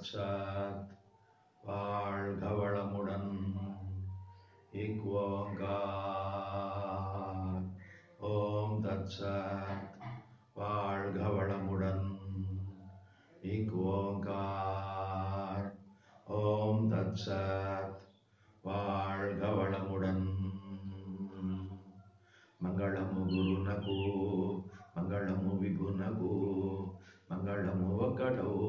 தத்சத் வாழ்க வளமுடன் இக்வோங்கார் ஓம் தத்சத் வாழ்க வளமுடன் இக்வோங்கார் ஓம் தத்சத் வாழ்க வளமுடன் మంగళము గురునకు మంగళము విభునకు మంగళము ఒకటవు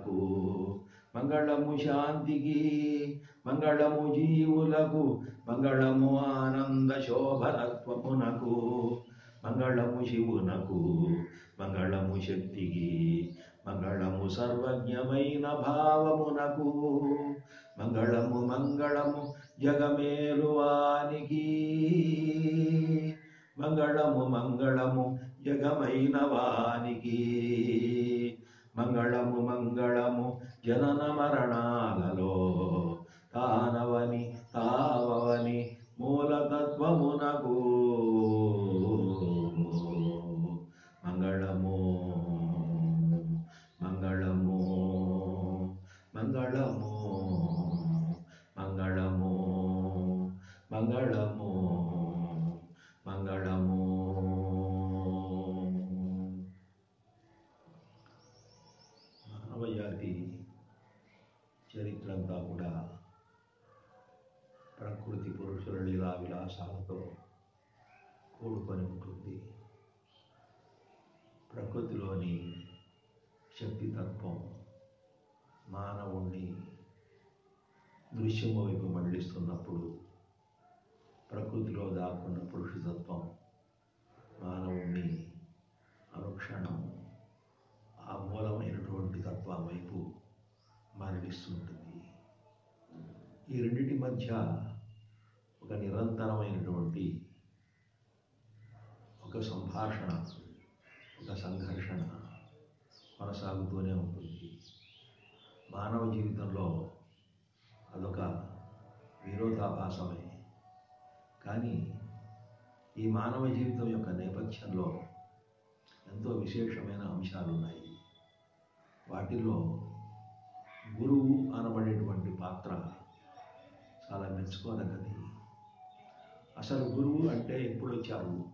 మూలతత్వమునకు మంగళము శాంతికి మంగళము జీవులకు మంగళము ఆనంద శోభనత్వమునకు మంగళము శివునకు మంగళము శక్తికి మంగళము సర్వజ్ఞమైన భావమునకు మంగళము మంగళము జగమేలువానికి మంగళము మంగళము జగమైన వానికి మంగళము మంగళము జనన మరణాలలో తానవని ఈ రెండింటి మధ్య ఒక నిరంతరమైనటువంటి ఒక సంభాషణ ఒక సంఘర్షణ కొనసాగుతూనే ఉంటుంది. మానవ జీవితంలో అదొక విరోధాభాసమే. కానీ ఈ మానవ జీవితం యొక్క నేపథ్యంలో ఎంతో విశేషమైన అంశాలు ఉన్నాయి వాటిల్లో గురువు అనబడేటువంటి పాత్ర చాలా మెచ్చుకోదగ్గది అసలు గురువు అంటే ఎప్పుడు వచ్చారు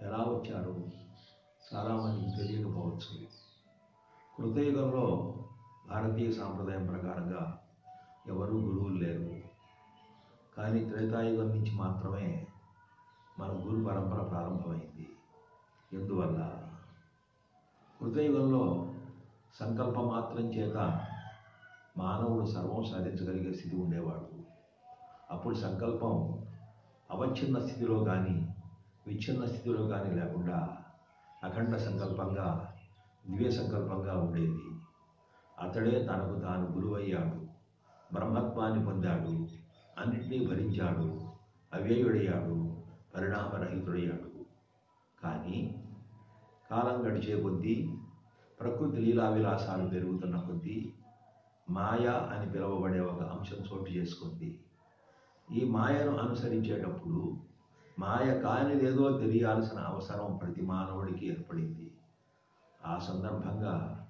ఎలా వచ్చారు చాలామందికి తెలియకపోవచ్చు. కృతయుగంలో భారతీయ సాంప్రదాయం ప్రకారంగా ఎవరూ గురువులు లేరు. కానీ త్రేతాయుగం నుంచి మాత్రమే మన గురు పరంపర ప్రారంభమైంది. ఎందువల్ల? కృతయుగంలో సంకల్ప మాత్రం చేత మానవుడు సర్వం సాధించగలిగే స్థితి ఉండేవాడు. అప్పుడు సంకల్పం అవచ్ఛిన్న స్థితిలో కానీ విచ్ఛిన్న స్థితిలో కానీ లేకుండా అఖండ సంకల్పంగా దివ్య సంకల్పంగా ఉండేది. అతడే తనకు తాను గురువయ్యాడు బ్రహ్మత్వాన్ని పొందాడు అన్నింటినీ భరించాడు అవ్యయుడయ్యాడు పరిణామరహితుడయ్యాడు. కానీ కాలం గడిచే కొద్దీ ప్రకృతి లీలా విలాసాలు పెరుగుతున్న కొద్దీ మాయా అని పిలువబడే ఒక అంశం చోటు చేసుకుంది. ఈ మాయను అనుసరించేటప్పుడు మాయ కానిదేదో తెలియాల్సిన అవసరం ప్రతి మానవుడికి ఏర్పడింది. ఆ సందర్భంగా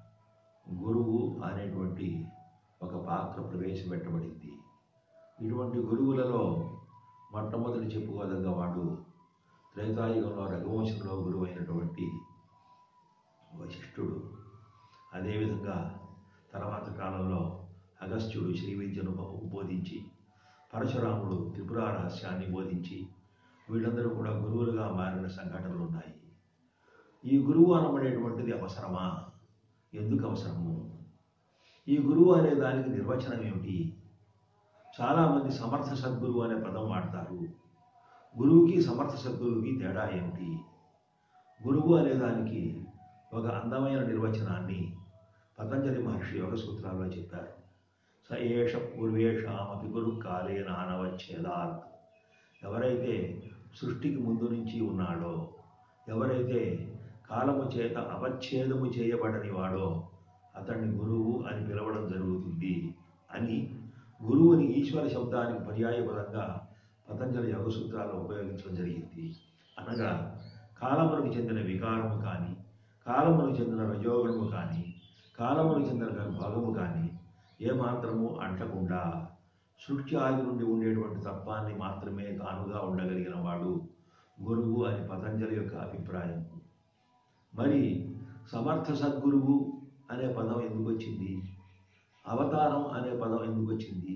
గురువు అనేటువంటి ఒక పాత్ర ప్రవేశపెట్టబడింది. ఇటువంటి గురువులలో మొట్టమొదటి చెప్పుకోదగ్గ వాడు త్రేతాయుగంలో రఘువంశంలో గురువు అయినటువంటి వశిష్ఠుడు. అదేవిధంగా తర్వాత కాలంలో అగస్త్యుడు శ్రీ విద్యను బోధించి పరశురాముడు త్రిపుర రహస్యాన్ని బోధించి వీళ్ళందరూ కూడా గురువులుగా మారిన సంఘటనలు ఉన్నాయి. ఈ గురువు అనబడేటువంటిది అవసరమా? ఎందుకు అవసరము? ఈ గురువు అనే దానికి నిర్వచనం ఏమిటి? చాలామంది సమర్థ సద్గురువు అనే పదం వాడతారు. గురువుకి సమర్థ సద్గురువుకి తేడా ఏమిటి? గురువు అనే దానికి ఒక అందమైన నిర్వచనాన్ని పతంజలి మహర్షి యోగ సూత్రాల్లో చెప్పారు. స ఏష పూర్వేషామపి గురు కాలే నానవచ్ఛేదాత్ ఎవరైతే సృష్టికి ముందు నుంచి ఉన్నాడో ఎవరైతే కాలము చేత అవచ్ఛేదము చేయబడని వాడో అతన్ని గురువు అని పిలవడం జరుగుతుంది అని గురువుని ఈశ్వర శబ్దానికి పర్యాయపదంగా పతంజలి యోగసూత్రాలు ఉపయోగించడం జరిగింది. అనగా కాలమునకు చెందిన వికారము కానీ కాలమునకు చెందిన రజోగుణము కానీ కాలములకు చెందిన భాగము కానీ ఏమాత్రము అంటకుండా సృష్టి ఆది నుండి ఉండేటువంటి తత్వాన్ని మాత్రమే తానుగా ఉండగలిగిన వాడు గురువు అని పతంజలి యొక్క అభిప్రాయం. మరి సమర్థ సద్గురువు అనే పదం ఎందుకు వచ్చింది అవతారం అనే పదం ఎందుకు వచ్చింది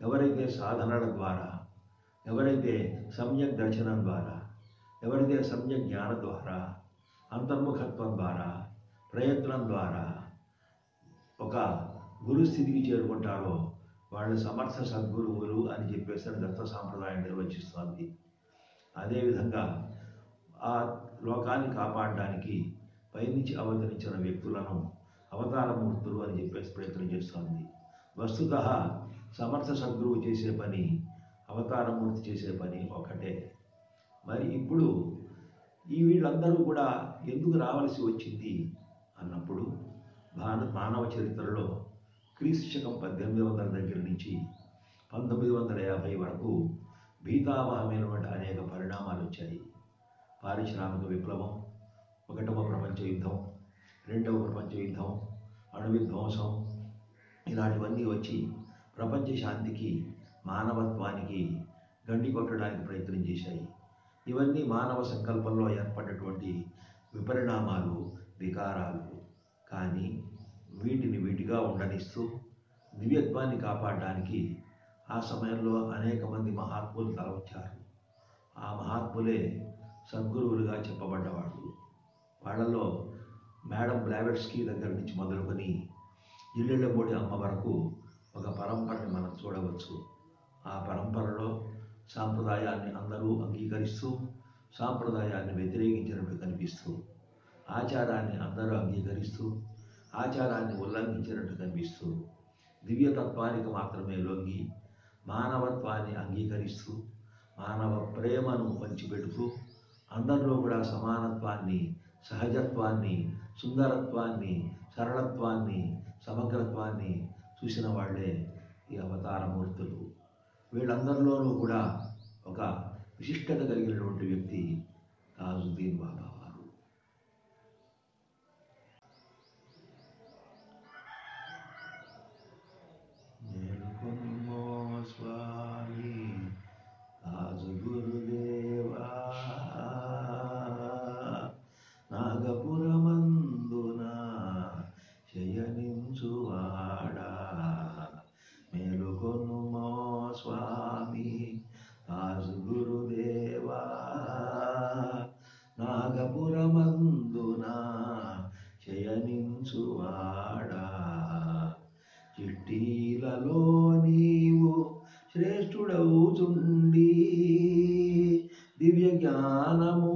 ఎవరైతే సాధనల ద్వారా ఎవరైతే సమ్యక్ దర్శనం ద్వారా ఎవరైతే సమ్యక్ జ్ఞాన ద్వారా అంతర్ముఖత్వం ద్వారా ప్రయత్నం ద్వారా ఒక గురుస్థితికి చేరుకుంటారో వాళ్ళు సమర్థ సద్గురువులు అని చెప్పేసి దత్త సాంప్రదాయం నిర్వచిస్తోంది. అదేవిధంగా ఆ లోకాన్ని కాపాడడానికి పైనుంచి అవతరించిన వ్యక్తులను అవతారమూర్తులు అని చెప్పేసి ప్రయత్నం చేస్తోంది. వస్తుత సమర్థ సద్గురువు చేసే పని అవతారమూర్తి చేసే పని ఒకటే. మరి ఇప్పుడు ఈ వీళ్ళందరూ కూడా ఎందుకు రావలసి వచ్చింది అన్నప్పుడు భాన మానవ చరిత్రలో క్రీస్తు శకం పద్దెనిమిది వందల దగ్గర నుంచి పంతొమ్మిది వందల యాభై వరకు భీతావహమైనటువంటి అనేక పరిణామాలు వచ్చాయి. పారిశ్రామిక విప్లవం ఒకటవ ప్రపంచ యుద్ధం రెండవ ప్రపంచ యుద్ధం అణు విధ్వంసం ఇలాంటివన్నీ వచ్చి ప్రపంచ శాంతికి మానవత్వానికి గండి కొట్టడానికి ప్రయత్నం చేశాయి. ఇవన్నీ మానవ సంకల్పంలో ఏర్పడినటువంటి విపరిణామాలు వికారాలు. కానీ వీటిని వీటిగా ఉండనిస్తూ దివ్యత్వాన్ని కాపాడడానికి ఆ సమయంలో అనేక మంది మహాత్ములు తలవచ్చారు ఆ మహాత్ములే సద్గురువులుగా చెప్పబడ్డవాళ్ళు. వాళ్ళలో మేడం బ్లావెట్స్కి దగ్గర నుంచి మొదలుకొని ఇల్లెళ్ళబోడి అమ్మ వరకు ఒక పరంపరని మనం చూడవచ్చు. ఆ పరంపరలో సాంప్రదాయాన్ని అందరూ అంగీకరిస్తూ సాంప్రదాయాన్ని వ్యతిరేకించినట్టు కనిపిస్తూ ఆచారాన్ని అందరూ అంగీకరిస్తూ ఆచారాన్ని ఉల్లంఘించినట్టు కనిపిస్తూ దివ్యతత్వానికి మాత్రమే లొంగి మానవత్వాన్ని అంగీకరిస్తూ మానవ ప్రేమను పంచిపెడుతూ అందరిలో కూడా సమానత్వాన్ని సహజత్వాన్ని సుందరత్వాన్ని సరళత్వాన్ని సమగ్రత్వాన్ని చూసిన వాళ్ళే ఈ అవతారమూర్తులు. వీళ్ళందరిలోనూ కూడా ఒక విశిష్టత కలిగినటువంటి వ్యక్తి కాజుద్దీన్ బాబా. దివ్య జ్ఞానము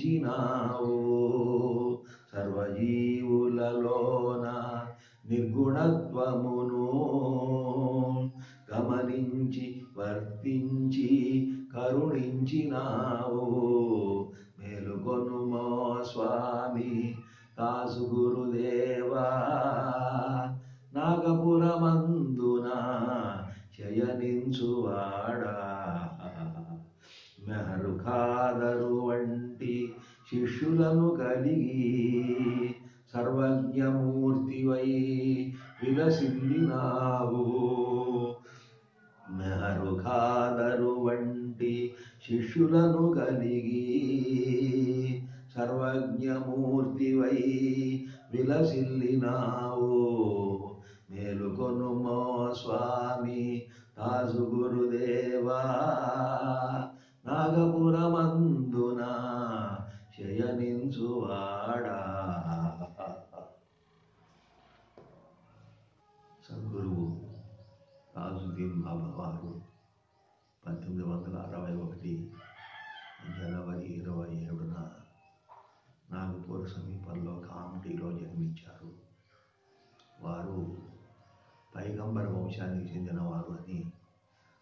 కరుణించినావు సర్వజీవులలోన నిర్గుణత్వమును గమనించి వర్తించి కరుణించినావు. మేలుకొనుమో స్వామి కాసు గురుదేవా. నాగపురమందున శయనించువాడా. మెహరుఖా సర్వజ్ఞమూర్తివై విలసిల్లినావు మెహరు ఖాదరు వంటి శిష్యులను కలిగి సర్వజ్ఞమూర్తివై విలసిల్లినావు మేలుకొనుమో స్వామి తాజు గురుదేవా నాగపురమందున శయనించువాడా సద్గురువు రాజుద్దీన్ బాబా వారు పంతొమ్మిది వందల అరవై ఒకటి జనవరి ఇరవై ఏడున నాగపూర్ సమీపంలో కామటిలో జన్మించారు వారు పైగంబర వంశానికి చెందినవారు అని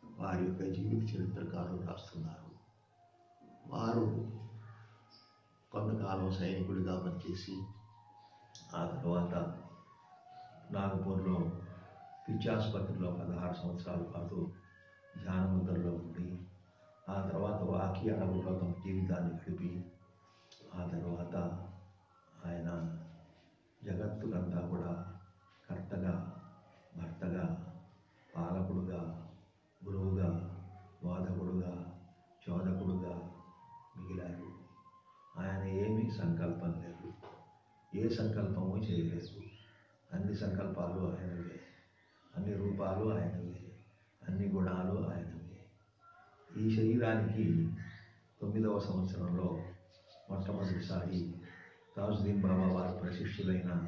వారి యొక్క జీవిత చరిత్రకారులు రాస్తున్నారు. వారు కొంతకాలం సైనికుడిగా పనిచేసి ఆ తర్వాత నాగపూర్లో పిచ్చాసుపత్రిలో పదహారు సంవత్సరాల పాటు ధ్యానముద్రలో ఉండి ఆ తర్వాత వాకి అడవుల్లో తమ జీవితాన్ని గడిపి ఆ తర్వాత ఆయన జగత్తుకంతా కూడా కర్తగా భర్తగా పాలకుడుగా గురువుగా వాదకుడుగా చోదకుడుగా మిగిలారు. ఆయన ఏమీ సంకల్పం లేదు. ఏ సంకల్పము చేయలేదు. అన్ని సంకల్పాలు ఆయనవే. అన్ని రూపాలు ఆయనవే. అన్ని గుణాలు ఆయనవే. ఈ శరీరానికి తొమ్మిదవ సంవత్సరంలో మొట్టమొదటిసారి తాజుద్దీన్ బాబా వారి ప్రశిష్యులైన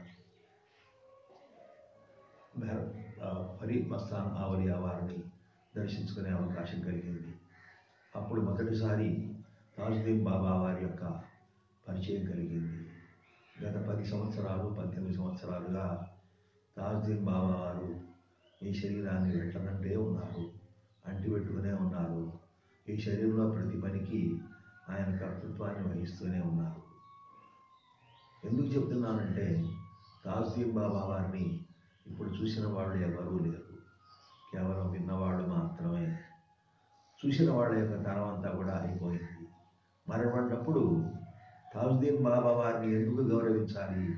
ఫరీద్ మస్తాన్ ఆవలియా వారిని దర్శించుకునే అవకాశం కలిగింది. అప్పుడు మొదటిసారి తాజుద్దీన్ బాబా వారి యొక్క పరిచయం కలిగింది. గత పది సంవత్సరాలు పద్దెనిమిది సంవత్సరాలుగా తాజుద్దీన్ బాబా వారు ఈ శరీరాన్ని వెంటనంటే ఉన్నారు అంటిపెట్టుకునే ఉన్నారు. ఈ శరీరంలో ప్రతి పనికి ఆయన కర్తృత్వాన్ని వహిస్తూనే ఉన్నారు. ఎందుకు చెప్తున్నానంటే తాజుద్దీన్ బాబా వారిని ఇప్పుడు చూసిన వాళ్ళు ఎవరూ లేరు. కేవలం విన్నవాళ్ళు మాత్రమే. చూసిన వాళ్ళ యొక్క తరం అంతా కూడా అయిపోయింది. మరణపడినప్పుడు తాజుద్దీన్ బాబా వారిని ఎందుకు గౌరవించాలి?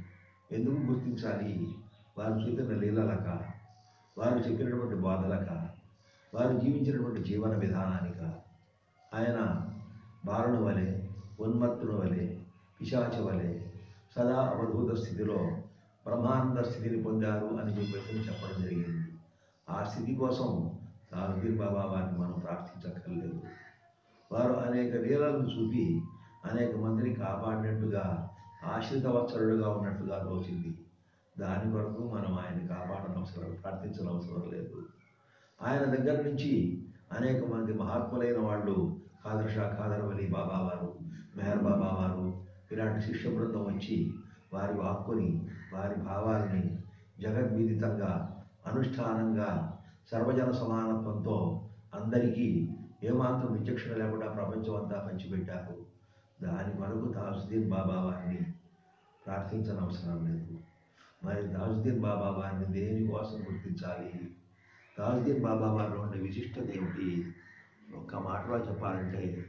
ఎందుకు గుర్తించాలి? వారు చూపిన లీలలక వారు చెప్పినటువంటి బాధలక వారు జీవించినటువంటి జీవన విధానానిక ఆయన బాలుని వలె ఉన్మత్తుడు వలె పిశాచ వలె సదా అవధూత స్థితిలో బ్రహ్మానంద స్థితిని పొందారు అని చెప్పేసి చెప్పడం జరిగింది. ఆ స్థితి కోసం తాజుద్దీన్ బాబా వారిని మనం ప్రార్థించక్కర్లేదు. వారు అనేక లీలలను చూపి అనేక మందిని కాపాడినట్టుగా ఆశ్రిత వత్సరుడుగా ఉన్నట్టుగా తోచింది. దాని కొరకు మనం ఆయన కాపాడనవసరం ప్రార్థించనవసరం లేదు. ఆయన దగ్గర నుంచి అనేక మంది మహాత్ములైన వాళ్ళు ఖాదర్ షా ఖాదర్ బాబా వారు మెహర్ బాబా వారు ఇలాంటి శిష్య బృందం వచ్చి వారి వాక్కుని వారి భావాల్ని జగద్విదితంగా అనుష్ఠానంగా సర్వజన సమానత్వంతో అందరికీ ఏమాత్రం విచక్షణ లేకుండా ప్రపంచం అంతా పంచిపెట్టారు. దాని మనకు తాజుద్దీన్ బాబా వారిని ప్రార్థించనవసరం లేదు. మరి తాజుద్దీన్ బాబా వారిని దేనికోసం గుర్తించాలి? తాజుద్దీన్ బాబా వారిలో ఉండే విశిష్టత ఏమిటి? ఒక్క మాటలో చెప్పాలంటే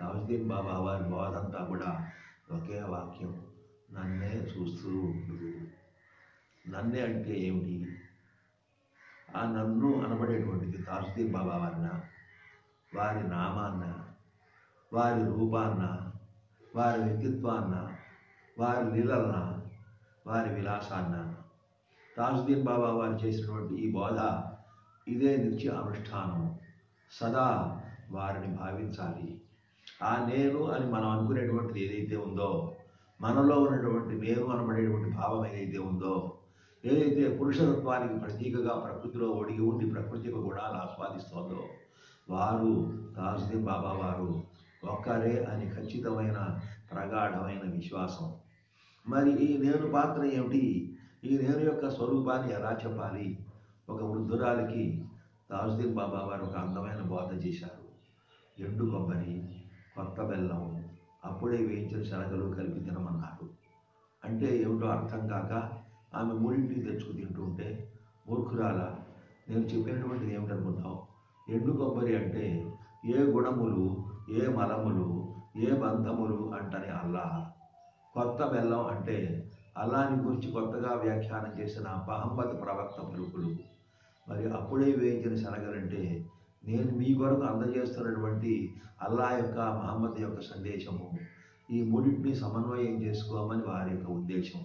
తాజుద్దీన్ బాబా వారి బోధంతా కూడా ఒకే వాక్యం. నన్నే చూస్తూ ఉండు. నన్నే అంటే ఏమిటి? ఆ నన్ను అనబడేటువంటిది తాజుద్దీన్ బాబా వారిన వారి నామాన్న వారి రూపాన్న వారి వ్యక్తిత్వాన్న వారి లీలలన వారి విలాసాన్న తాజుద్దీన్ బాబా వారు చేసినటువంటి ఈ బోధ ఇదే నిత్య అనుష్ఠానం సదా వారిని భావించాలి. ఆ నేను అని మనం అనుకునేటువంటిది ఏదైతే ఉందో మనలో ఉన్నటువంటి నేను అనబడేటువంటి భావం ఏదైతే ఉందో ఏదైతే పురుషతత్వానికి ప్రతీకగా ప్రకృతిలో ఒడిగి ఉండి ప్రకృతి కూడా గుణాలు ఆస్వాదిస్తోందో వారు తాజుద్దీన్ బాబా వారు ఒక్కరే అని ఖచ్చితమైన ప్రగాఢమైన విశ్వాసం. మరి ఈ నేను పాత్ర ఏమిటి? ఈ నేను యొక్క స్వరూపాన్ని ఎలా చెప్పాలి? ఒక వృద్ధురాలికి తాజుద్దీన్ బాబా వారు ఒక అందమైన బోధ చేశారు. ఎండు కొబ్బరి కొత్త బెల్లం అప్పుడే వేయించిన శనగలు కలిపి తినమన్నారు. అంటే ఏమిటో అర్థం కాక ఆమె మూడింటిని తెచ్చుకు తింటూ ఉంటే మూర్ఖురాల నేను చెప్పినటువంటిది ఏమిటనుకున్నావు ఎండు కొబ్బరి అంటే ఏ గుణములు ఏ మలములు ఏ బంధములు అంటని అల్లా. కొత్త బెల్లం అంటే అల్లాని గురించి కొత్తగా వ్యాఖ్యానం చేసిన మహమ్మద్ ప్రవక్త పలుకులు మరి అప్పుడే వేయించిన శనగలంటే నేను మీ కొరకు అందజేస్తున్నటువంటి అల్లా యొక్క మహమ్మద్ యొక్క సందేశము. ఈ మూడింటిని సమన్వయం చేసుకోమని వారి యొక్క ఉద్దేశం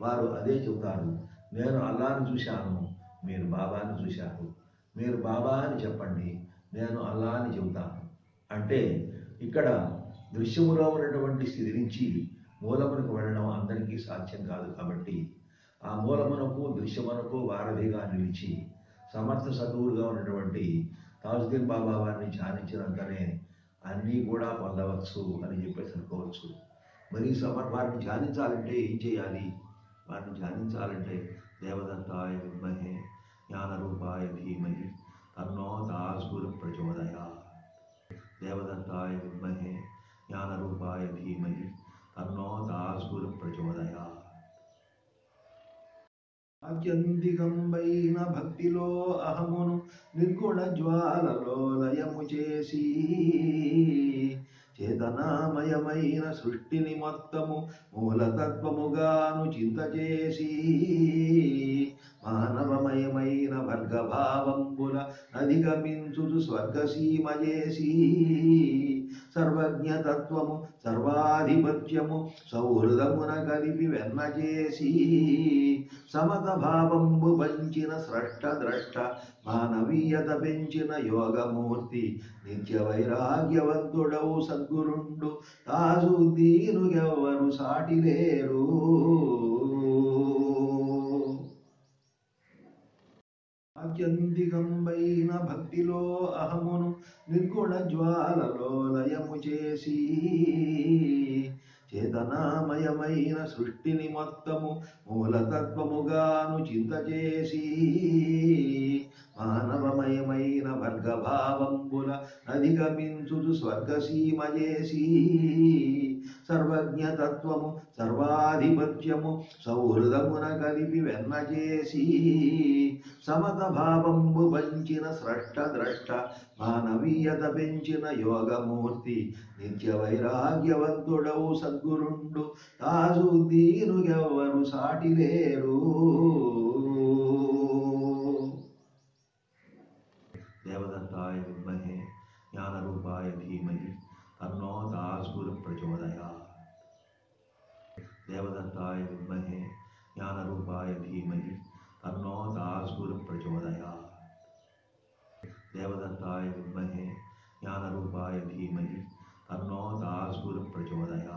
వారు అదే చెబుతారు. నేను అల్లాను చూశాను మీరు బాబాని చూశారు. మీరు బాబా అని చెప్పండి నేను అల్లా అని చెబుతాను. అంటే ఇక్కడ దృశ్యములో ఉన్నటువంటి స్థితి నుంచి మూలమునకు వెళ్ళడం అందరికీ సాధ్యం కాదు కాబట్టి ఆ మూలమునకు దృశ్యమునకు వారధిగా నిలిచి సమర్థ సదువులుగా ఉన్నటువంటి తాజుద్దీన్ బాబా వారిని ధ్యానించినంతనే అన్నీ కూడా పొందవచ్చు అని చెప్పేసి అనుకోవచ్చు. మరి సమర్ వారిని ధ్యానించాలంటే ఏం చేయాలి? వారిని ధ్యానించాలంటే దేవదత్తాయ విద్మహే జ్ఞానరూపాయ ధీమహి తన్నో దాస్గురు ప్రచోదయ. దేవదత్తాయ విద్మహే జ్ఞానరూపాయ ధీమహి తన్నో దాస్గురు ప్రచోదయ. ఆత్యంతికంబైన భక్తిలో అహమును నిర్గుణ జ్వాలలో లయము చేసి చేతనామయమైన సృష్టిని మొత్తము మూలతత్వముగాను చింత చేసి మానవమయమైన వర్గభావంబుల అధిగమించుచు స్వర్గసీమయేసి సర్వజ్ఞతత్వము సర్వాధిపత్యము సౌహృదమున కలిపి వెన్నచేసి సమత భావంబు పంచిన స్రష్ట ద్రష్ట మానవీయత పెంచిన యోగమూర్తి నిత్య వైరాగ్యవంతుడవు సద్గురుండు తాజు దీనుగెవ్వరు సాటి లేరు ఆత్యంతికంబైన భక్తిలో అహమును నిర్గుణ జ్వాలలో లయము చేసి చేతనామయమైన సృష్టిని మొత్తము మూలతత్వముగాను చింత చేసి మానవమయమైన వర్గభావంబుల అధిగమించుచు స్వర్గసీమ చేసి సర్వజ్ఞతత్వము సర్వాధిపత్యము సౌహృదమున కలిపి వెన్న చేసి సమత భావంబు పంచిన స్రష్ట ద్రష్ట మానవీయత పెంచిన యోగమూర్తి నిత్య వైరాగ్యవంతుడవు సద్గురుండు తాజు దీనుగెవ్వరు సాటి లేరు. దేవదత్తాయ విద్మహే జ్ఞానరూపాయ ధీమహి. తన్నో దాస్గురు ప్రచోదయ దేవదత్తాయ విద్మహే జ్ఞానరూపాయ ధీమహి తన్నో దాస్గురు ప్రచోదయ దేవదత్తాయ విద్మహే జ్ఞానరూపాయ ధీమహి తన్నో దాస్గురు ప్రచోదయ